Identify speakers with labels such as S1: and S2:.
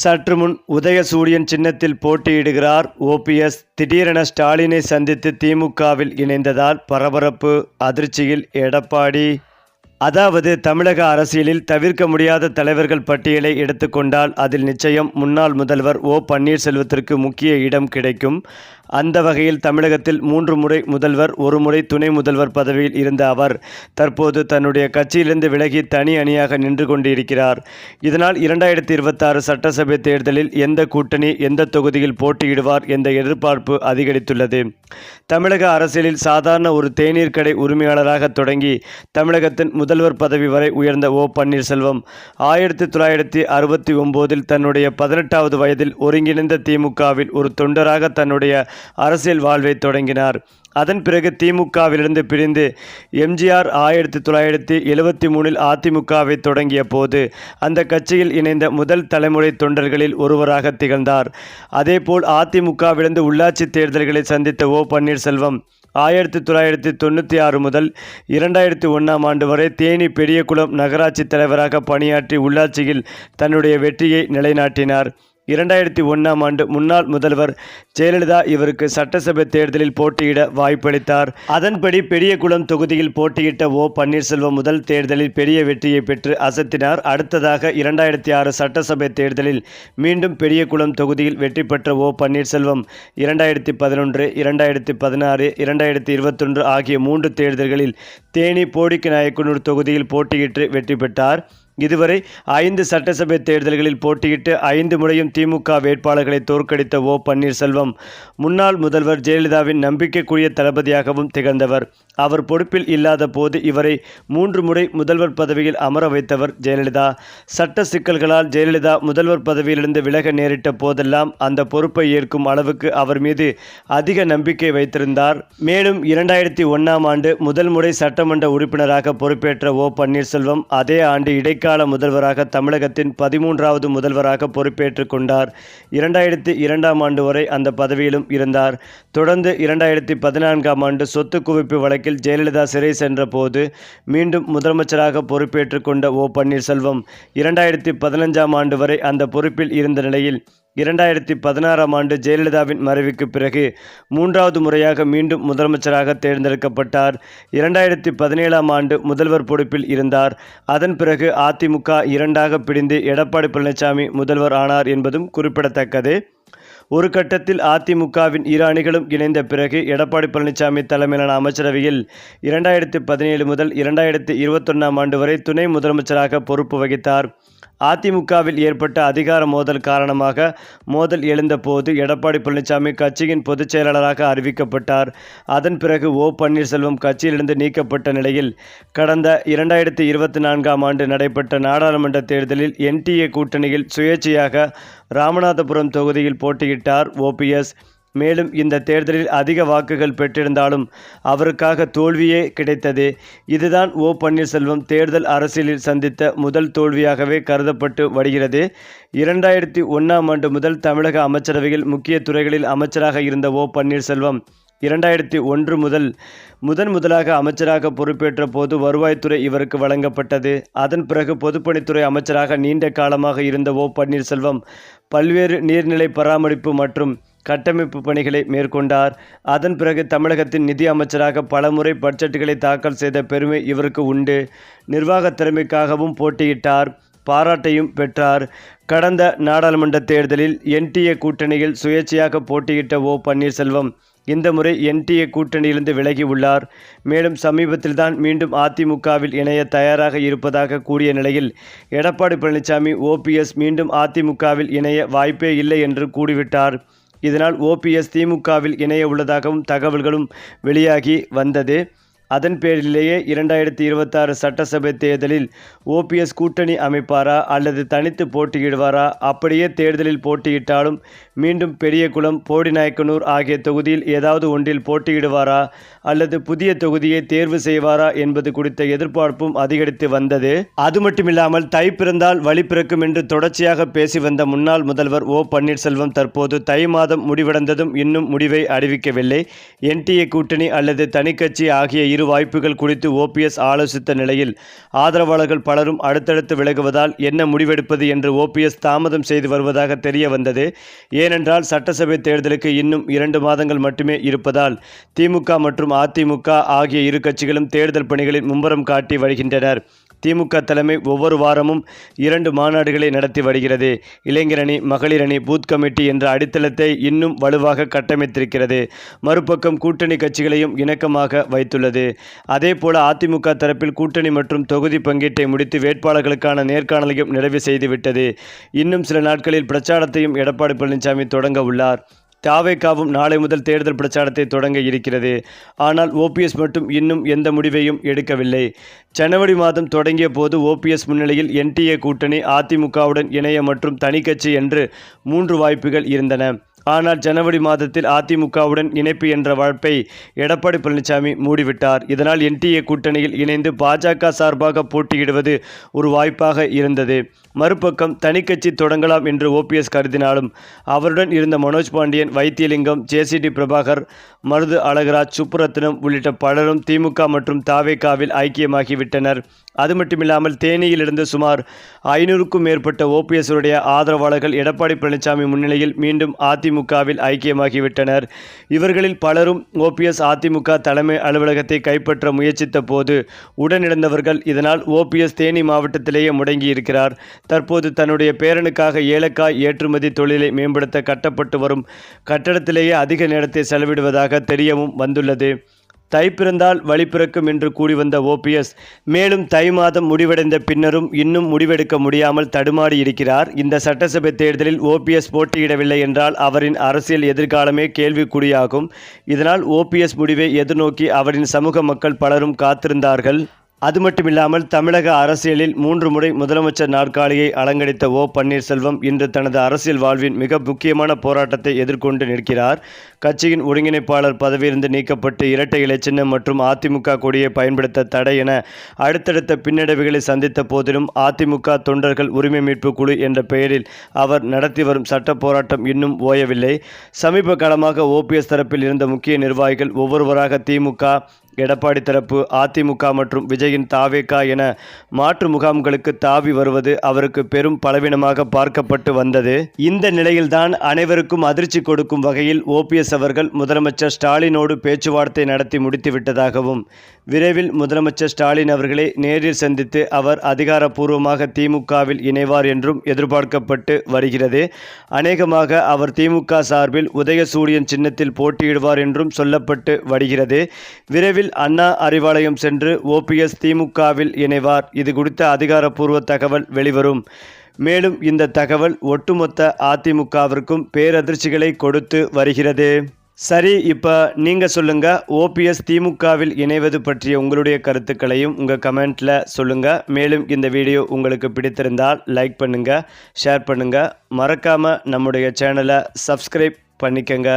S1: சற்று முன் உதயசூரியன் சின்னத்தில் போட்டியிடுகிறார். ஓபிஎஸ் திடீரென ஸ்டாலினை சந்தித்து திமுகவில் இணைந்ததால் பரபரப்பு அதிர்ச்சியில் எடப்பாடி. அதாவது தமிழக அரசியலில் தவிர்க்க முடியாத தலைவர்கள் பட்டியலை எடுத்துக்கொண்டால் அதில் நிச்சயம் முன்னாள் முதல்வர் ஓ பன்னீர்செல்வத்திற்கு முக்கிய இடம் கிடைக்கும். அந்த வகையில் தமிழகத்தில் மூன்று முறை முதல்வர் ஒரு முறை துணை முதல்வர் பதவியில் இருந்த அவர் தற்போது தன்னுடைய கட்சியிலிருந்து விலகி தனி அணியாக நின்று கொண்டிருக்கிறார். இதனால் இரண்டாயிரத்தி இருபத்தாறு சட்டசபை தேர்தலில் எந்த கூட்டணி எந்த தொகுதியில் போட்டியிடுவார் என்ற எதிர்பார்ப்பு அதிகரித்துள்ளது. தமிழக அரசியலில் சாதாரண ஒரு தேநீர் கடை உரிமையாளராக தொடங்கி தமிழகத்தின் முதல்வர் பதவி வரை உயர்ந்த ஓ. பன்னீர்செல்வம் ஆயிரத்தி தொள்ளாயிரத்தி அறுபத்தி ஒம்போதில் தன்னுடைய பதினெட்டாவது வயதில் ஒருங்கிணைந்த திமுகவில் ஒரு தொண்டராக தன்னுடைய அரசியல் வாழ்வை தொடங்கினார். அதன் பிறகு திமுகவிலிருந்து பிரிந்து எம்ஜிஆர் ஆயிரத்தி தொள்ளாயிரத்தி எழுபத்தி மூணில் அதிமுகவை தொடங்கிய போது அந்த கட்சியில் இணைந்த முதல் தலைமுறை தொண்டர்களில் ஒருவராக திகழ்ந்தார். அதேபோல் அதிமுகவிலிருந்து உள்ளாட்சி தேர்தல்களை சந்தித்த ஓ. பன்னீர்செல்வம் ஆயிரத்தி தொள்ளாயிரத்தி தொண்ணூற்றி ஆறு முதல் இரண்டாயிரத்தி ஒன்றாம் ஆண்டு வரை தேனி பெரியகுளம் நகராட்சி தலைவராக பணியாற்றி உள்ளாட்சியில் தன்னுடைய வெற்றியை நிலைநாட்டினார். இரண்டாயிரத்தி ஒன்றாம் ஆண்டு முன்னாள் முதல்வர் ஜெயலலிதா இவருக்கு சட்டசபை தேர்தலில் போட்டியிட வாய்ப்பளித்தார். அதன்படி பெரியகுளம் தொகுதியில் போட்டியிட்ட ஓ பன்னீர்செல்வம் முதல் தேர்தலில் பெரிய வெற்றியை பெற்று அசத்தினார். அடுத்ததாக இரண்டாயிரத்தி ஆறு சட்டசபை தேர்தலில் மீண்டும் பெரியகுளம் தொகுதியில் வெற்றி பெற்ற ஓ பன்னீர்செல்வம் இரண்டாயிரத்தி பதினொன்று இரண்டாயிரத்தி பதினாறு இரண்டாயிரத்தி இருபத்தொன்று ஆகிய மூன்று தேர்தல்களில் தேனி போடிக்கு நாயக்கனூர் தொகுதியில் போட்டியிட்டு வெற்றி பெற்றார். இதுவரை ஐந்து சட்டசபை தேர்தல்களில் போட்டியிட்டு ஐந்து முறையும் திமுக வேட்பாளர்களை தோற்கடித்த ஓ பன்னீர்செல்வம் முன்னாள் முதல்வர் ஜெயலலிதாவின் நம்பிக்கைக்குரிய தளபதியாகவும் திகழ்ந்தவர். அவர் பொறுப்பில் இல்லாத போது இவரை மூன்று முறை முதல்வர் பதவியில் அமர வைத்தவர் ஜெயலலிதா. சட்ட சிக்கல்களால் ஜெயலலிதா முதல்வர் பதவியிலிருந்து விலக நேரிட்ட போதெல்லாம் அந்த பொறுப்பை ஏற்கும் அளவுக்கு அவர் மீது அதிக நம்பிக்கை வைத்திருந்தார். மேலும் இரண்டாயிரத்தி ஒன்றாம் ஆண்டு முதல் முறை சட்டமன்ற உறுப்பினராக பொறுப்பேற்ற ஓ பன்னீர்செல்வம் அதே ஆண்டு இடைக்கால முதல்வராக தமிழகத்தின் பதிமூன்றாவது முதல்வராக பொறுப்பேற்றுக் கொண்டார். இரண்டாயிரத்தி இரண்டாம் ஆண்டு வரை அந்த பதவியிலும் இருந்தார். தொடர்ந்து இரண்டாயிரத்தி பதினான்காம் ஆண்டு சொத்து குவிப்பு வழக்கில் ஜெயலலிதா சிறை சென்ற போது மீண்டும் முதலமைச்சராக பொறுப்பேற்றுக் கொண்ட ஓ பன்னீர்செல்வம் இரண்டாயிரத்தி பதினஞ்சாம் ஆண்டு வரை அந்த பொறுப்பில் இருந்த நிலையில் இரண்டாயிரத்தி பதினாறாம் ஆண்டு ஜெயலலிதாவின் மறைவுக்கு பிறகு மூன்றாவது முறையாக மீண்டும் முதலமைச்சராக தேர்ந்தெடுக்கப்பட்டார். இரண்டாயிரத்தி பதினேழாம் ஆண்டு முதல்வர் பொறுப்பில் இருந்தார். அதன் பிறகு அதிமுக இரண்டாக பிடிந்து எடப்பாடி பழனிசாமி முதல்வர் ஆனார் என்பதும் குறிப்பிடத்தக்கது. ஒரு கட்டத்தில் அதிமுகவின் இரு அணிகளும் இணைந்த பிறகு எடப்பாடி பழனிசாமி தலைமையிலான அமைச்சரவையில் இரண்டாயிரத்தி பதினேழு முதல் இரண்டாயிரத்தி இருபத்தொன்னாம் ஆண்டு வரை துணை முதலமைச்சராக பொறுப்பு வகித்தார். அதிமுகவில் ஏற்பட்ட அதிகார மோதல் காரணமாக மோதல் எழுந்தபோது எடப்பாடி பழனிசாமி கட்சியின் பொதுச் செயலாளராக அறிவிக்கப்பட்டார். அதன் பிறகு ஓ பன்னீர்செல்வம் கட்சியிலிருந்து நீக்கப்பட்ட நிலையில் கடந்த இரண்டாயிரத்தி இருபத்தி நான்காம் ஆண்டு நடைபெற்ற நாடாளுமன்ற தேர்தலில் என்டிஏ கூட்டணியில் சுயேட்சையாக ராமநாதபுரம் தொகுதியில் போட்டியிட்டார் ஓபிஎஸ் மேலும் இந்த தேர்தலில் அதிக வாக்குகள் பெற்றிருந்தாலும் அவருக்காக தோல்வியே கிடைத்தது. இதுதான் ஓ பன்னீர்செல்வம் தேர்தல் அரசியலில் சந்தித்த முதல் தோல்வியாகவே கருதப்பட்டு வருகிறது. இரண்டாயிரத்தி ஒன்றாம் ஆண்டு முதல் தமிழக அமைச்சரவையில் முக்கிய துறைகளில் அமைச்சராக இருந்த ஓ பன்னீர்செல்வம் இரண்டாயிரத்தி ஒன்று முதல் முதன் முதலாக அமைச்சராக பொறுப்பேற்ற போது வருவாய்த்துறை இவருக்கு வழங்கப்பட்டது. அதன் பிறகு பொதுப்பணித்துறை அமைச்சராக நீண்ட காலமாக இருந்த ஓ. பன்னீர்செல்வம் பல்வேறு நீர்நிலை பராமரிப்பு மற்றும் கட்டமைப்பு பணிகளை மேற்கொண்டார். அதன் பிறகு தமிழகத்தின் நிதி அமைச்சராக பலமுறை பட்ஜெட்டுகளை தாக்கல் செய்த பெருமை இவருக்கு உண்டு. நிர்வாக திறமைக்காகவும் போட்டியிட்டார். பாராட்டையும் பெற்றார். கடந்த நாடாளுமன்ற தேர்தலில் என்டிஏ கூட்டணியில் சுயேட்சையாக போட்டியிட்ட ஓ. பன்னீர்செல்வம் இந்த முறை என்டிஏ கூட்டணியிலிருந்து விலகி உள்ளார். மேலும் சமீபத்தில்தான் மீண்டும் அதிமுகவில் இணைய தயாராக இருப்பதாக கூறிய நிலையில் எடப்பாடி பழனிசாமி ஓபிஎஸ் மீண்டும் அதிமுகவில் இணைய வாய்ப்பே இல்லை என்று கூடிவிட்டார் இதனால் ஓபிஎஸ் திமுகவில் இணைய உள்ளதாகவும் தகவல்களும் வெளியாகி வந்தது. அதன் பேரிலேயே இரண்டாயிரத்தி இருபத்தாறு சட்டசபை தேர்தலில் ஓபிஎஸ் கூட்டணி அமைப்பாரா அல்லது தனித்து போட்டியிடுவாரா? அப்படியே தேர்தலில் போட்டியிட்டாலும் மீண்டும் பெரியகுளம் போடிநாயக்கனூர் ஆகிய தொகுதியில் ஏதாவது ஒன்றில் போட்டியிடுவாரா? அல்லது புதிய தொகுதியை தேர்வு செய்வாரா என்பது குறித்த எதிர்பார்ப்பும் அதிகரித்து வந்தது. அது மட்டுமில்லாமல் தை பிறந்தால் வழி பிறக்கும் என்று தொடர்ச்சியாக பேசி வந்த முன்னாள் முதல்வர் ஓ பன்னீர்செல்வம் தற்போது தை மாதம் முடிவடைந்ததும் இன்னும் முடிவை அறிவிக்கவில்லை. என்டிஏ கூட்டணி அல்லது தனிக்கட்சி ஆகிய இரு வாய்ப்புகள் குறித்து ஓபிஎஸ் ஆலோசித்த நிலையில் ஆதரவாளர்கள் பலரும் அடுத்தடுத்து விலகுவதால் என்ன முடிவெடுப்பது என்று ஓபிஎஸ் தாமதம் செய்து வருவதாக தெரிய வந்தது ஏனென்றால் சட்டசபை தேர்தலுக்கு இன்னும் இரண்டு மாதங்கள் மட்டுமே இருப்பதால் திமுக மற்றும் அதிமுக ஆகிய இரு கட்சிகளும் தேர்தல் பணிகளில் மும்முரம் காட்டி வருகின்றனர். திமுக தலைமை ஒவ்வொரு வாரமும் இரண்டு மாநாடுகளை நடத்தி வருகிறது. இளைஞரணி மகளிரணி மகளிர் அணி பூத் கமிட்டி என்ற அடித்தளத்தை இன்னும் வலுவாக கட்டமைத்திருக்கிறது. மறுபக்கம் கூட்டணி கட்சிகளையும் இணக்கமாக வைத்துள்ளது. அதேபோல அதிமுக தரப்பில் கூட்டணி மற்றும் தொகுதி பங்கீட்டை முடித்து வேட்பாளர்களுக்கான நேர்காணலையும் நிறைவு செய்துவிட்டது. இன்னும் சில நாட்களில் பிரச்சாரத்தையும் எடப்பாடி பழனிசாமி தொடங்க உள்ளார். தாவேக்காவும் நாளை முதல் தேர்தல் பிரச்சாரத்தை தொடங்க இருக்கிறது. ஆனால் ஓபிஎஸ் மட்டும் இன்னும் எந்த முடிவையும் எடுக்கவில்லை. ஜனவரி மாதம் தொடங்கிய போது ஓபிஎஸ் முன்னிலையில் என்டிஏ கூட்டணி அதிமுகவுடன் இணைய மற்றும் தனிக்கட்சி என்று மூன்று வாய்ப்புகள் இருந்தன. ஆனால் ஜனவரி மாதத்தில் அதிமுகவுடன் இணைப்பு என்ற வாழ்ப்பை எடப்பாடி பழனிசாமி மூடிவிட்டார். இதனால் என்டிஏ கூட்டணியில் இணைந்து பாஜக சார்பாக போட்டியிடுவது ஒரு வாய்ப்பாக இருந்தது. மறுபக்கம் தனிக்கட்சி தொடங்கலாம் என்று ஓபிஎஸ் கருதினாலும் அவருடன் இருந்த மனோஜ் பாண்டியன் வைத்தியலிங்கம் ஜேசிடி பிரபாகர் மருது அழகராஜ் சுப்புரத்னம் உள்ளிட்ட பலரும் திமுக மற்றும் தாவேகாவில் ஐக்கியமாகிவிட்டனர். அது மட்டுமில்லாமல் தேனியிலிருந்து சுமார் ஐநூறுக்கும் மேற்பட்ட ஓபிஎஸ் உடைய ஆதரவாளர்கள் எடப்பாடி பழனிசாமி முன்னிலையில் மீண்டும் அதிமுகவில் ஐக்கியமாகிவிட்டனர். இவர்களில் பலரும் ஓபிஎஸ் அதிமுக தலைமை அலுவலகத்தை கைப்பற்ற முயற்சித்த போது உடனிழந்தவர்கள் இதனால் ஓபிஎஸ் தேனி மாவட்டத்திலேயே முடங்கியிருக்கிறார். தற்போது தன்னுடைய பேரனுக்காக ஏலக்காய் ஏற்றுமதி தொழிலை மேம்படுத்த கட்டப்பட்டு வரும் கட்டடத்திலேயே அதிக நேரத்தை செலவிடுவதாக தெரியவும் வந்துள்ளது. தை பிறந்தால் வழி பிறக்கும் என்று கூடி வந்த ஓபிஎஸ் மேலும் தை மாதம் முடிவடைந்த பின்னரும் இன்னும் முடிவெடுக்க முடியாமல் தடுமாறி இருக்கிறார். இந்த சட்டசபை தேர்தலில் ஓபிஎஸ் போட்டியிடவில்லை என்றால் அவரின் அரசியல் எதிர்காலமே கேள்விக்குறியாகும். இதனால் ஓபிஎஸ் முடிவை எதிர்நோக்கி அவரின் சமூக மக்கள் பலரும் காத்திருந்தார்கள். அது மட்டுமில்லாமல் தமிழக அரசியலில் மூன்று முறை முதலமைச்சர் நாற்காலியை அலங்கரித்த ஓ பன்னீர்செல்வம் இன்று தனது அரசியல் வாழ்வின் மிக முக்கியமான போராட்டத்தை எதிர்கொண்டு நிற்கிறார். கட்சியின் ஒருங்கிணைப்பாளர் பதவியிலிருந்து நீக்கப்பட்டு இரட்டை இலை சின்னம் மற்றும் அதிமுக கொடியை பயன்படுத்த தடை என அடுத்தடுத்த பின்னடைவுகளை சந்தித்த போதிலும் அதிமுக தொண்டர்கள் உரிமை மீட்பு குழு என்ற பெயரில் அவர் நடத்தி வரும் சட்ட போராட்டம் இன்னும் ஓயவில்லை. சமீப காலமாக ஓபிஎஸ் தரப்பில் இருந்த முக்கிய நிர்வாகிகள் ஒவ்வொருவராக திமுக எடப்பாடி தரப்பு அதிமுக மற்றும் விஜயின் தாவேகா என மாற்று முகாம்களுக்கு தாவி வருவது அவருக்கு பெரும் பலவீனமாக பார்க்கப்பட்டு வந்தது. இந்த நிலையில்தான் அனைவருக்கும் அதிர்ச்சி கொடுக்கும் வகையில் ஓபிஎஸ் அவர்கள் முதலமைச்சர் ஸ்டாலினோடு பேச்சுவார்த்தை நடத்தி முடித்துவிட்டதாகவும் விரைவில் முதலமைச்சர் ஸ்டாலின் அவர்களை நேரில் சந்தித்து அவர் அதிகாரப்பூர்வமாக திமுகவில் இணைவார் என்றும் எதிர்பார்க்கப்பட்டு வருகிறது. அநேகமாக அவர் திமுக சார்பில் உதயசூரியன் சின்னத்தில் போட்டியிடுவார் என்றும் சொல்லப்பட்டு வருகிறது. விரைவில் அண்ணா அறிவாலயம் சென்று ஓபிஎஸ் திமுகவில் இணைவார். இது குறித்த அதிகாரப்பூர்வ தகவல் வெளிவரும். மேலும் இந்த தகவல் ஒட்டுமொத்த அதிமுகவிற்கும் பேரதிர்ச்சிகளை கொடுத்து வருகிறது. சரி இப்போ நீங்கள் சொல்லுங்கள் ஓபிஎஸ் திமுகவில் இணைவது பற்றிய உங்களுடைய கருத்துக்களையும் உங்கள் கமெண்ட்டில் சொல்லுங்கள் மேலும் இந்த வீடியோ உங்களுக்கு பிடித்திருந்தால் லைக் பண்ணுங்கள் ஷேர் பண்ணுங்கள் மறக்காமல் நம்முடைய சேனலை சப்ஸ்கிரைப் பண்ணிக்கங்க.